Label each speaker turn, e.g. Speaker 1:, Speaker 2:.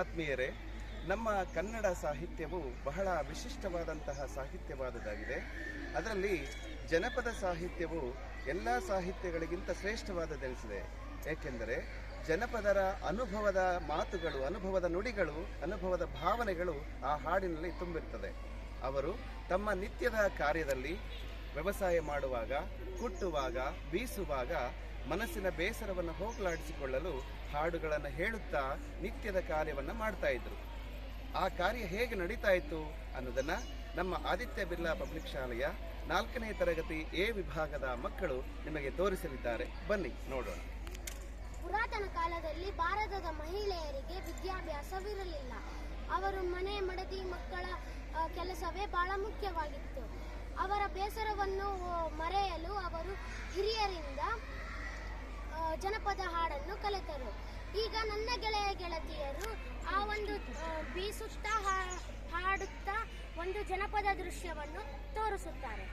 Speaker 1: ಆತ್ಮೀಯರೇ, ನಮ್ಮ ಕನ್ನಡ ಸಾಹಿತ್ಯವು ಬಹಳ ವಿಶಿಷ್ಟವಾದಂತಹ ಸಾಹಿತ್ಯವಾದುದಾಗಿದೆ. ಅದರಲ್ಲಿ ಜನಪದ ಸಾಹಿತ್ಯವು ಎಲ್ಲ ಸಾಹಿತ್ಯಗಳಿಗಿಂತ ಶ್ರೇಷ್ಠವಾದದೆನಿಸಿದೆ ಏಕೆಂದರೆ ಜನಪದರ ಅನುಭವದ ಮಾತುಗಳು, ಅನುಭವದ ನುಡಿಗಳು, ಅನುಭವದ ಭಾವನೆಗಳು ಆ ಹಾಡಿನಲ್ಲಿ ತುಂಬಿರ್ತದೆ ಅವರು ತಮ್ಮ ನಿತ್ಯದ ಕಾರ್ಯದಲ್ಲಿ ವ್ಯವಸಾಯ ಮಾಡುವಾಗ, ಕುಟ್ಟುವಾಗ, ಬೀಸುವಾಗ ಮನಸ್ಸಿನ ಬೇಸರವನ್ನು ಹೋಗಲಾಡಿಸಿಕೊಳ್ಳಲು ಹಾಡುಗಳನ್ನು ಹೇಳುತ್ತಾ ನಿತ್ಯದ ಕಾರ್ಯವನ್ನು ಮಾಡ್ತಾ ಇದ್ರು. ಆ ಕಾರ್ಯ ಹೇಗೆ ನಡೀತಾ ಇತ್ತು ಅನ್ನೋದನ್ನು ನಮ್ಮ ಆದಿತ್ಯ ಬಿರ್ಲಾ ಪಬ್ಲಿಕ್ ಶಾಲೆಯ ನಾಲ್ಕನೇ ತರಗತಿ ಎ ವಿಭಾಗದ ಮಕ್ಕಳು ನಿಮಗೆ ತೋರಿಸಲಿದ್ದಾರೆ. ಬನ್ನಿ, ನೋಡೋಣ.
Speaker 2: ಪುರಾತನ ಕಾಲದಲ್ಲಿ ಭಾರತದ ಮಹಿಳೆಯರಿಗೆ ವಿದ್ಯಾಭ್ಯಾಸವಿರಲಿಲ್ಲ. ಅವರು ಮನೆ, ಮಡದಿ ಮಕ್ಕಳ ಕೆಲಸವೇ ಬಹಳ ಮುಖ್ಯವಾಗಿತ್ತು. ಅವರ ಬೇಸರವನ್ನು ಮರೆಯಲು ಅವರು ಜನಪದ ಹಾಡನ್ನು ಕಲಿತರು. ಈಗ ನನ್ನ ಗೆಳೆಯ ಗೆಳತಿಯರು ಆ ಒಂದು ಬೀಸುತ್ತಾ ಹಾಡುತ್ತಾ ಒಂದು ಜನಪದ ದೃಶ್ಯವನ್ನು ತೋರಿಸುತ್ತಾರೆ.